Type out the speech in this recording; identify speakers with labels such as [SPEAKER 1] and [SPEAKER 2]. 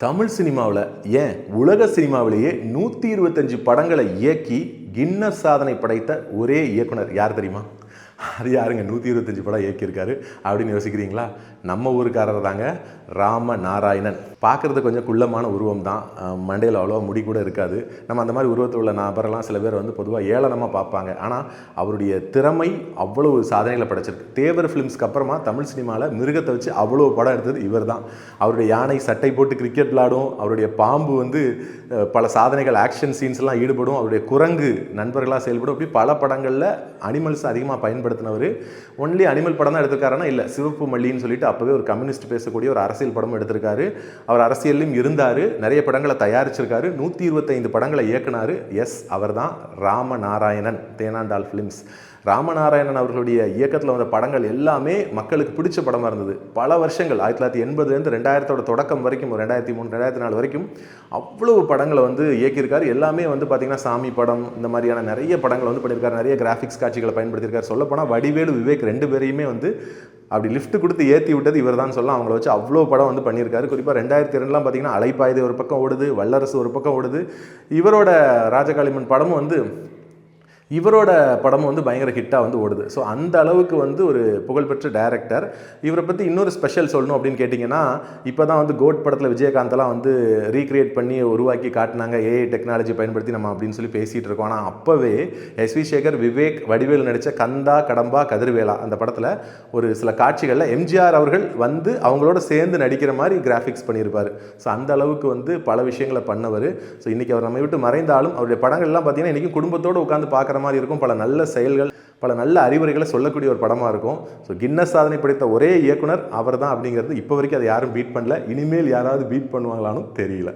[SPEAKER 1] தமிழ் சினிமாவில் ஏன் உலக சினிமாவிலேயே நூற்றி இருபத்தஞ்சு படங்களை இயக்கி கின்னஸ் சாதனை படைத்த ஒரே இயக்குனர் யார் தெரியுமா? அது யாருங்க? நூற்றி இருபத்தஞ்சி படம் இயக்கியிருக்காரு. அப்படின்னு யோசிக்கிறீங்களா? நம்ம ஊருக்காரர் தாங்க ராம நாராயணன் பார்க்குறது கொஞ்சம் குள்ளமான உருவம் தான். மண்டையில் அவ்வளோ முடி கூட இருக்காது. நம்ம அந்த மாதிரி உருவத்தில் உள்ள நபரெல்லாம் சில பேர் வந்து பொதுவாக ஏளனமாக பார்ப்பாங்க. ஆனால் அவருடைய திறமை அவ்வளவு சாதனைகளை படைச்சிருக்கு. தேவர் ஃபிலிம்ஸ்க்கு அப்புறமா தமிழ் சினிமாவில் மிருகத்தை வச்சு அவ்வளோ படம் எடுத்தது இவர் தான். அவருடைய யானை சட்டை போட்டு கிரிக்கெட் விளாடும் அவருடைய பாம்பு வந்து பல சாதனைகள் ஆக்ஷன் சீன்ஸ்லாம் ஈடுபடும். அவருடைய குரங்கு நண்பர்களாக செயல்படும். இப்படி பல படங்களில் அனிமல்ஸ் அதிகமாக பயன்படுத்தினவர் ஒன்லி அனிமல் படம் தான் எடுத்திருக்காருன்னா இல்லை சிவப்பு மல்லின்னு சொல்லிட்டு அப்போவே ஒரு கம்யூனிஸ்ட் பேசக்கூடிய ஒரு அரசியல் படம் எடுத்திருக்காரு. அவர் அரசியல்லையும் இருந்தார் நிறைய படங்களை தயாரிச்சிருக்காரு. நூற்றி இருபத்தைந்து படங்களை இயக்குனார். எஸ் அவர் தான் ராமநாராயணன் தேனாண்டால் ஃபிலிம்ஸ் ராமநாராயணன் அவர்களுடைய இயக்கத்தில் வந்த படங்கள் எல்லாமே மக்களுக்கு பிடிச்ச படமாக இருந்தது. பல வருஷங்கள் ஆயிரத்தி தொள்ளாயிரத்தி எண்பதுலேருந்து ரெண்டாயிரத்தோட தொடக்கம் வரைக்கும் ஒரு ரெண்டாயிரத்தி மூணு ரெண்டாயிரத்தி நாலு வரைக்கும் அவ்வளவு படங்களை வந்து இயக்கியிருக்காரு. எல்லாமே வந்து பார்த்திங்கன்னா சாமி படம் இந்த மாதிரியான நிறைய படங்கள் வந்து பண்ணியிருக்காரு. நிறைய கிராஃபிக்ஸ் காட்சிகளை பயன்படுத்தியிருக்காரு. சொல்லப்போனால் வடிவேலு விவேக் ரெண்டு பேரையுமே வந்து அப்படி லிஃப்ட் கொடுத்து ஏற்றி விட்டது இவர் தான் சொல்லலாம் அவங்கள வச்சு அவ்வளோ படம் வந்து பண்ணியிருக்காரு. குறிப்பாக ரெண்டாயிரத்தி ரெண்டுலாம் பார்த்தீங்கன்னா அலைப்பாயுது ஒரு பக்கம் ஓடுது வல்லரசு ஒரு பக்கம் ஓடுது. இவரோட ராஜகாளிமன் படமும் வந்து இவரோட படமும் வந்து பயங்கர ஹிட்டாக வந்து ஓடுது. ஸோ அந்த அளவுக்கு வந்து ஒரு புகழ்பெற்ற டைரக்டர் இவரை பற்றி இன்னொரு ஸ்பெஷல் சொல்லணும் அப்படின்னு கேட்டிங்கன்னா இப்போ தான் வந்து கோட் படத்தில் விஜயகாந்தெல்லாம் வந்து ரீக்ரியேட் பண்ணி உருவாக்கி காட்டினாங்க. ஏஐ டெக்னாலஜி பயன்படுத்தி நம்ம அப்படின்னு சொல்லி பேசிகிட்டு இருக்கோம். ஆனால் அப்போவே எஸ்வி சேகர் விவேக் வடிவேல் நடித்த கந்தா கடம்பா கதிர்வேலா அந்த படத்தில் ஒரு சில காட்சிகளில் எம்ஜிஆர் அவர்கள் வந்து அவங்களோட சேர்ந்து நடிக்கிற மாதிரி கிராஃபிக்ஸ் பண்ணியிருப்பார். ஸோ அந்த அளவுக்கு வந்து பல விஷயங்களை பண்ணவர். ஸோ இன்றைக்கி அவர் நம்ம விட்டு மறைந்தாலும் அவருடைய படங்கள்லாம் பார்த்தீங்கன்னா இன்றைக்கி குடும்பத்தோடு உட்காந்து பார்க்குற மாதிரி இருக்கும். பல நல்ல செயல்கள் பல நல்ல அறிவுரைகளை சொல்லக்கூடிய ஒரு படமாக இருக்கும். ஸோ கின்னஸ் சாதனை படைத்த ஒரே இயக்குனர் அவர் தான் அப்படிங்கிறது இப்போ வரைக்கும் அதை யாரும் பீட் பண்ணல. இனிமேல் யாராவது பீட் பண்ணுவாங்களான்னு தெரியல.